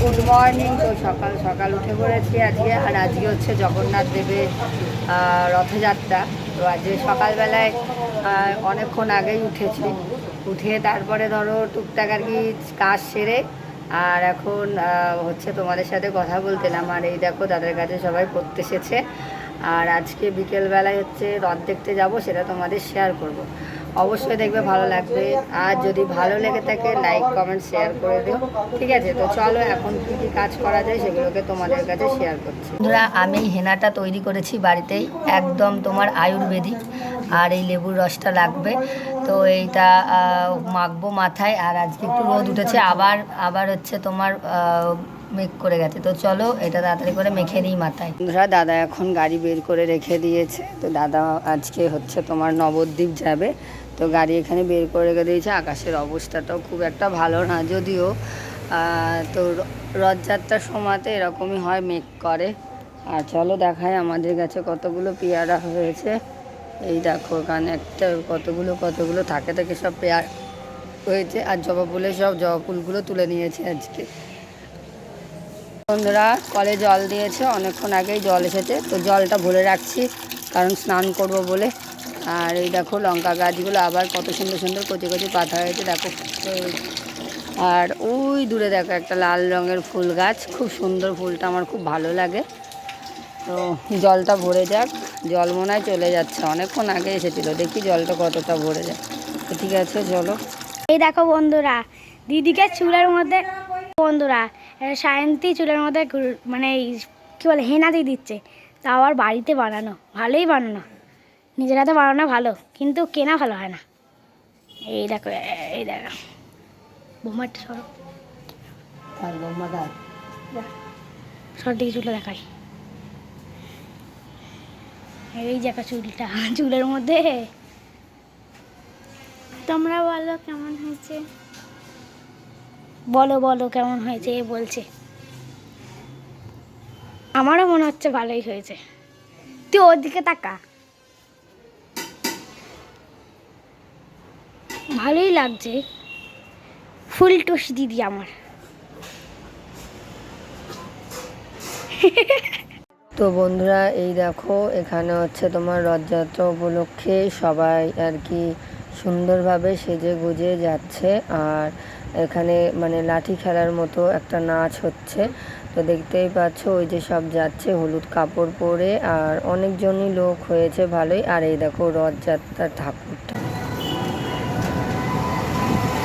Good morning. তো সকাল সকাল উঠে পড়েছি আজকে, আর আজকে হচ্ছে জগন্নাথ দেবের রথযাত্রা। তো আজকে সকালবেলায় অনেকক্ষণ আগেই উঠেছি। উঠে তারপরে ধরো টুকটাক আর কি কাজ সেরে, আর এখন হচ্ছে তোমাদের সাথে কথা বলতেলাম আর এই দেখো তাদের কাছে সবাই পড়তে এসেছে। আর আজকে বিকেলবেলায় হচ্ছে রথ দেখতে যাব, সেটা তোমাদের শেয়ার করব। অবশ্যই দেখবে, ভালো লাগবে। আর যদি ভালো লেগে থাকে লাইক কমেন্ট শেয়ার করে দিও। ঠিক আছে? তো চলো, এখন কী কী কাজ করা যায় সেগুলোকে তোমাদের কাছে শেয়ার করছি। বন্ধুরা, আমি হেনাটা তৈরি করেছি বাড়িতেই, একদম তোমার আয়ুর্বেদিক। আর এই লেবুর রসটা লাগবে। তো এইটা মাখবো মাথায়। আর আজকে একটু রোদ উঠেছে। আবার আবার হচ্ছে তোমার মেঘ করে গেছে। তো চলো এটা তাড়াতাড়ি করে মেখে নিই মাথায়। বন্ধুরা, দাদা এখন গাড়ি বের করে রেখে দিয়েছে। তো দাদা আজকে হচ্ছে তোমার নবদ্বীপ যাবে। তো গাড়ি এখানে বের করে রেখে দিয়েছে। আকাশের অবস্থাটাও খুব একটা ভালো না, যদিও তো রথযাত্রার সময়তে এরকমই হয় মেঘ করে। আর চলো দেখায় আমাদের কাছে কতগুলো পেয়ারা হয়েছে। এই দেখো, এখানে একটা, কতগুলো কতগুলো, থাকে থাকে সব পেয়ার হয়েছে। আর জবা ফুলের সব জবা ফুলগুলো তুলে নিয়েছে আজকে। বন্ধুরা কলে জল দিয়েছে, অনেকক্ষণ আগেই জল এসেছে। তো জলটা ভরে রাখছি, কারণ স্নান করব বলে। আর এই দেখো লঙ্কা গাছগুলো আবার কত সুন্দর সুন্দর কচি কচি পাতা হয়েছে, দেখো। আর ওই দূরে দেখো একটা লাল রঙের ফুল গাছ, খুব সুন্দর ফুলটা, আমার খুব ভালো লাগে। তো জলটা ভরে যাক, জল মনে হয় চলে যাচ্ছে, অনেকক্ষণ আগে এসেছিল, দেখি জলটা কতটা ভরে যায়। ঠিক আছে, চলো। এই দেখো বন্ধুরা, দিদিকে চুলের মধ্যে বন্ধুরা সায়ন্তী চুলের মধ্যে মানে এই কী বলে হেনা দিয়ে দিচ্ছে। তা আবার বাড়িতে বানানো ভালোই বানানো। নিজের হাতে বানানো ভালো কিন্তু কেনা ভালো হয় না। এই দেখো এই দেখো। বোমারটা সরো দিকে চুলটা দেখাই। এই দেখো চুলটা চুলের মধ্যে। তোমরা বলো কেমন হয়েছে? বলো বলো, কেমন হয়েছে? এ বলছে। আমারও মনে হচ্ছে ভালোই হয়েছে। তুই ওর দিকে তাকা। ভালোই লাগছে। ফুল টুস দিদি আমার। তো বন্ধুরা, এই দেখো, এখানে হচ্ছে তোমার রথযাত্রা উপলক্ষে সবাই আর কি সুন্দরভাবে সেজে গুজে যাচ্ছে। আর এখানে মানে লাঠি খেলার মতো একটা নাচ হচ্ছে। তো দেখতেই পাচ্ছ, ওই যে সব যাচ্ছে, হলুদ কাপড় পরে, আর অনেকজনই লোক হয়েছে ভালোই। আর এই দেখো রথযাত্রার ঠাকুরটা।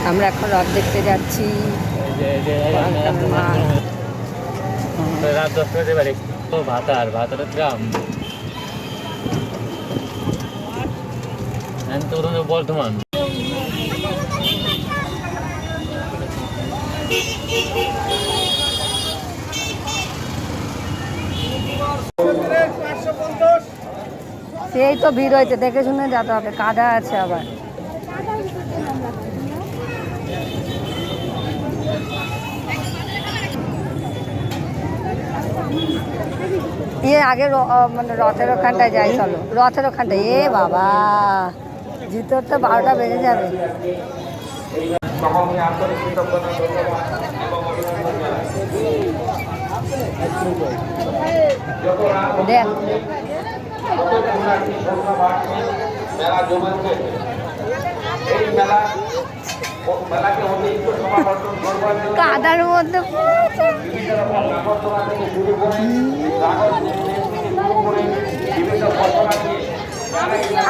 আমরা এখন রথ দেখতে যাচ্ছি। বর্ধমান। সেই তো ভিড় হয়েছে, দেখে শুনে যেতে হবে, কাদা আছে আবার। ইয়ে আগে মানে রথের ওখানটায় যাই, চলো। রথের ওখানটায়, এ বাবা, জিতোর তো বারোটা বেজে যাবে। দেখ। মেলা জমেছে এই মেলা মেলাকে অতিরিক্ত সমাবর্তন করবার জন্য কাদার মধ্যে বিভিন্ন রকম নাগরদোলা থেকে শুরু করে কাগজ শুরু করে বিভিন্ন ফসলা দিয়ে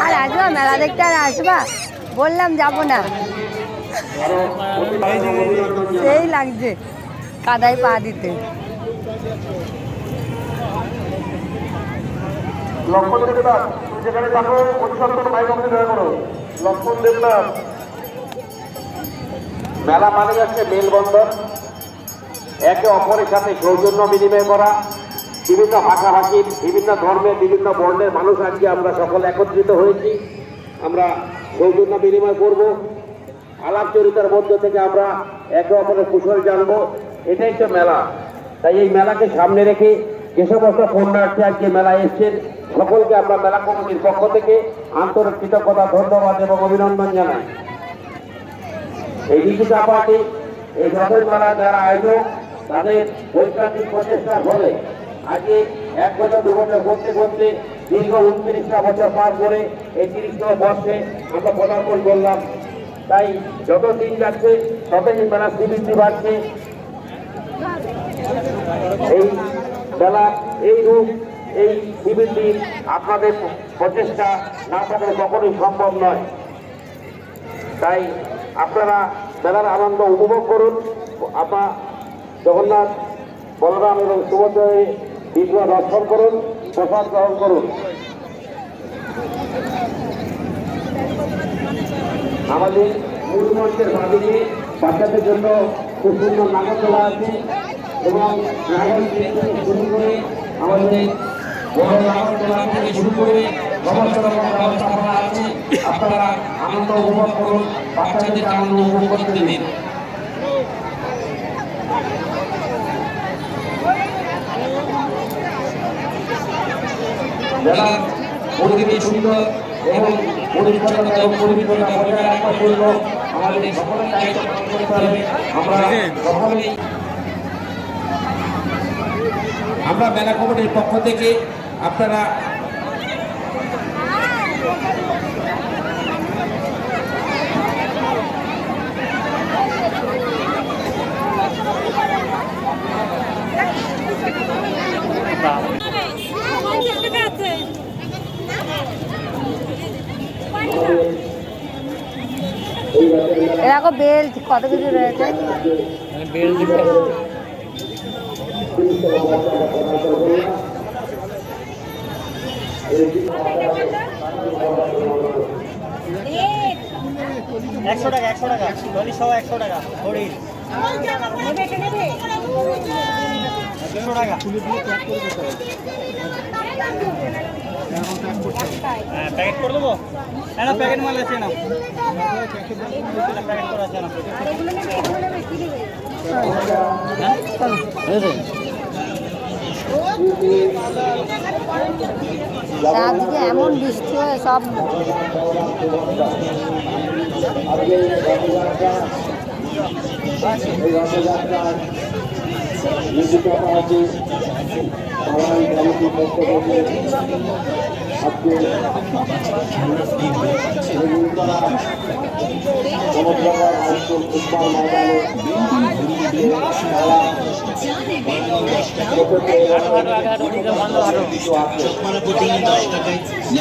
আর আসবা? মেলা দেখতে আর আসবা? বললাম যাব না। সেই লাগছে কাদায় পা দিতে। লক্ষ্মণ দেবনাথ তুমি যেখানে থাকো অতি সত্তর মাইক অব্দি দয়া করো। লক্ষ্মণ দেবনাথ। মেলা মানে যাচ্ছে মেলবন্ধন। একে অপরের সাথে সৌজন্য বিনিময় করা। বিভিন্ন ভাষাভাষীর বিভিন্ন ধর্মের বিভিন্ন বর্ণের মানুষ আজকে আমরা সকল একত্রিত হয়েছি। আমরা সৌজন্য বিনিময় করব। আলাপ চরিতার মধ্য থেকে আমরা একে অপরের কুশল জানব। এটাই তো মেলা। তাই এই মেলাকে সামনে রেখে যে সমস্ত পুণ্যার্থী আজকে মেলায় এসছেন, সকলকে আমরা মেলা কমিটির পক্ষ থেকে আন্তরিক কৃতজ্ঞতা, ধন্যবাদ এবং অভিনন্দন জানাই। এই দীপিকা পার্টি, এই রথের মেলা যারা আয়োজক, তাদের বৈজ্ঞানিক প্রচেষ্টার ফলে আজকে এক বছর, দু বছর করতে করতে দীর্ঘ উনত্রিশটা বছর পার করে এই তিরিশতম বর্ষে আমরা পদার্পণ করলাম। তাই যত দিন যাচ্ছে, ততই মেলা শ্রীবৃদ্ধি বাড়ছে। এই বেলা এই রূপ, এই শ্রীবৃদ্ধি আপনাদের প্রচেষ্টা না থাকলে কখনোই সম্ভব নয়। তাই আপনারা মেলার আনন্দ উপভোগ করুন। আপনার জগন্নাথ, বলরাম এবং সুভদ্রের বিগ্রহ দর্শন করুন, প্রসাদ গ্রহণ করুন। আমাদের মূল মঞ্চের বাদিকে বাচ্চাদের জন্য খুব সুন্দর নাগরদোলা আছে। এবং শুরু করে আমাদের থেকে আছে। আপনারা আনন্দ উপভোগ করুন, বাচ্চাদেরকে আনন্দ উপভোগ করতে এবং পরিচ্ছন্নতা এবং পরিচ্ছন্নতা বজায় আমাদের সকলের দায়িত্ব পালন করতে হবে। আমরা সকলেই আমরা মেলা কমিটির পক্ষ থেকে আপনারা এরকম বেল্ট কত কিছু রয়েছে? বেল দিবে একশো টাকা একশো টাকা। ধরি সব একশো টাকা হরিণ। একশো টাকা। হ্যাঁ প্যাকেট করে দেবো? হ্যাঁ না প্যাকেট মাল আছে না। প্যাকেট করা আছে না। চারদিকে এমন বৃষ্টি হয়ে সব আজকে রথযাত্রা আজকে বেগুনতলা হাইস্কুল ফুটবল ময়দানে কিছু আছে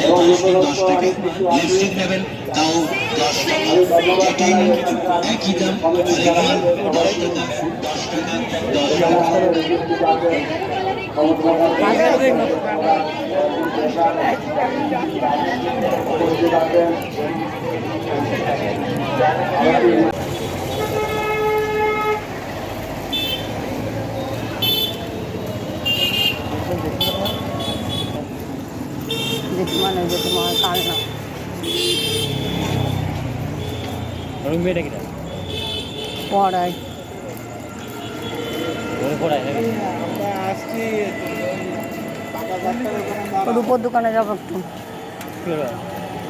এবং নিকটস্থ অনেক কিছু আছে আমি ধন্যবাদ জানাই কমিটির যারা আছে সবাইকে এই উপস্থিত আছে আমাদের জেঠিমা কাল না ওই মেয়েটা কিটা? পড়ায়। পড়ায় ওর দোকানে যাব একটু?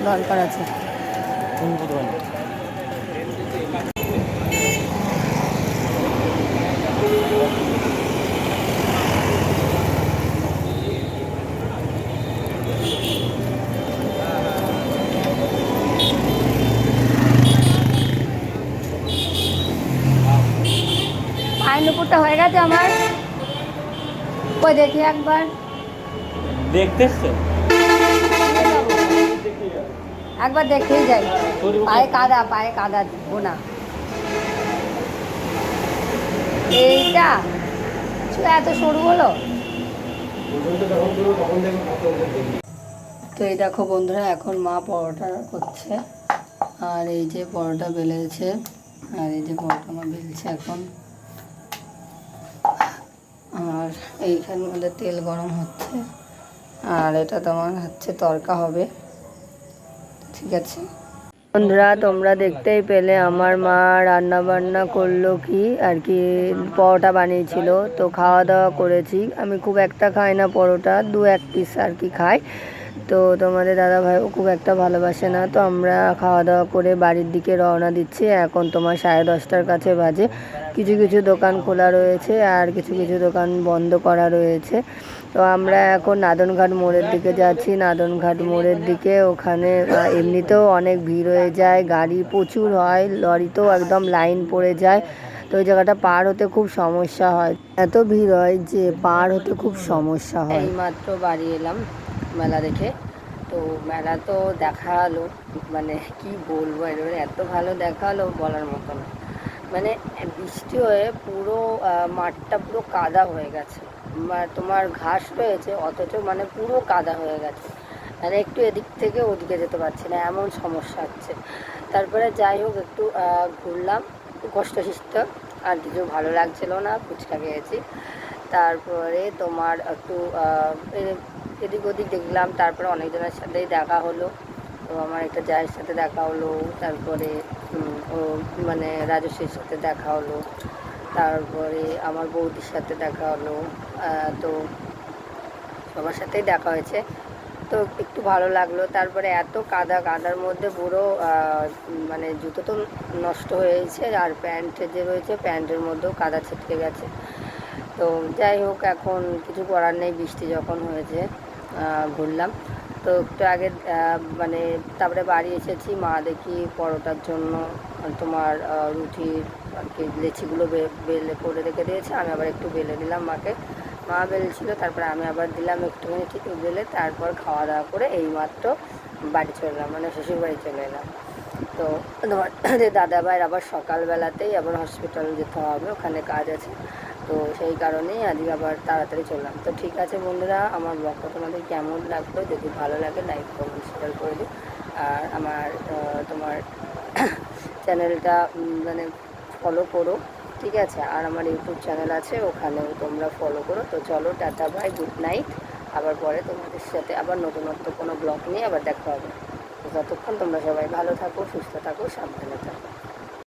দরকার আছে কোন দোকানে পায়ের নুপুরটা হয়ে গেছে আমার কই দেখি একবার? দেখতে এসছো একবার দেখেই যাই। পায়ে কাদা পায়ে কাদা বোনা এইটা? ছো, এত সরু হলো? তো এই দেখো বন্ধুরা এখন মা পরোটা করছে। আর এই যে পরোটা বেলেছে আর এই যে পরোটা মা বেলছে এখন। আর এইখান মধ্যে তেল গরম হচ্ছে। আর এটা তোমার হচ্ছে তরকা হবে। ঠিক আছে? বন্ধুরা, তোমরা দেখতেই পেলে আমার মা রান্না বান্না করল কি আর কি পরোটা বানিয়েছিল। তো খাওয়া দাওয়া করেছি। আমি খুব একটা খাই না পরোটা দু এক পিস আর কি খাই। তো তোমাদের দাদা ভাইও খুব একটা ভালোবাসে না, তো আমরা খাওয়া দাওয়া করে বাড়ির দিকে রওনা দিচ্ছি। এখন তোমার সাড়ে দশটার কাছে বাজে। কিছু কিছু দোকান খোলা রয়েছে আর কিছু কিছু দোকান বন্ধ করা রয়েছে। তো আমরা এখন নাদনঘাট মোড়ের দিকে যাচ্ছি। নাদনঘাট মোড়ের দিকে ওখানে এমনিতেও অনেক ভিড় হয়ে যায়। গাড়ি প্রচুর হয়, লরিতেও একদম লাইন পড়ে যায়। তো ওই জায়গাটা পার হতে খুব সমস্যা হয়। এত ভিড় হয় যে পার হতে খুব সমস্যা হয়। এইমাত্র বাড়ি এলাম। মেলা দেখে। তো মেলা তো দেখাল মানে কি বলব এবার এত ভালো দেখাল বলার মতো না। মানে বৃষ্টি হয়ে পুরো মাঠটা পুরো কাদা হয়ে গেছে। তোমার ঘাস রয়েছে, অথচ মানে পুরো কাদা হয়ে গেছে। মানে একটু এদিক থেকে ওদিকে যেতে পারছি না, এমন সমস্যা হচ্ছে। তারপরে যাই হোক, একটু ঘুরলাম। কষ্ট শিষ্ট আর কিছু ভালো লাগছিল না, ফুচকা খেয়েছি। তারপরে তোমার একটু এদিক ওদিক দেখলাম, তারপরে অনেকজনের সাথেই দেখা হলো। তো আমার একটা জায়ের সাথে দেখা হলো, তারপরে ও মানে রাজস্বীর সাথে দেখা হলো, তারপরে আমার বৌদির সাথে দেখা হলো তো সবার সাথেই দেখা হয়েছে। তো একটু ভালো লাগল, তারপরে এত কাদা কাদার মধ্যে পুরো মানে জুতো তো নষ্ট হয়েছে, আর প্যান্ট যে রয়েছে, প্যান্টের মধ্যেও কাদা ছিটকে গেছে। তো যাই হোক, এখন কিছু করার নেই, বৃষ্টি যখন হয়েছে। ঘুরলাম। তো একটু আগে মানে তারপরে বাড়ি এসেছি, মা দেখি পরোটার জন্য তোমার রুটির আর কি লেচিগুলো বেলে করে রেখে দিয়েছে। আমি আবার একটু বেলে দিলাম মাকে। মা বেলছিল, তারপরে আমি আবার দিলাম একটুখানি ঠিক বেলে, তারপর খাওয়া দাওয়া করে এইমাত্র বাড়ি চলে এলাম মানে শ্বশুর বাড়ি চলে এলাম। তো তোমার দাদা ভাইয়ের আবার সকালবেলাতেই আবার হসপিটাল যেতে হবে, ওখানে কাজ আছে। তো সেই কারণেই আজকে আবার তাড়াতাড়ি চললাম। তো ঠিক আছে বন্ধুরা, আমার ব্লগটা তোমাদের কেমন লাগল? যদি ভালো লাগে লাইক কমেন্ট শেয়ার করে দিও। আর আমার তোমার চ্যানেলটা মানে ফলো করো, ঠিক আছে? আর আমার ইউটিউব চ্যানেল আছে, ওখানেও তোমরা ফলো করো। তো চলো, টাটা বাই গুড নাইট আবার পরে তোমাদের সাথে আবার নতুনত্ব কোনো ব্লগ নিয়ে আবার দেখা হবে। তো ততক্ষণ তোমরা সবাই ভালো থাকো, সুস্থ থাকো, সাবধানে থাকো।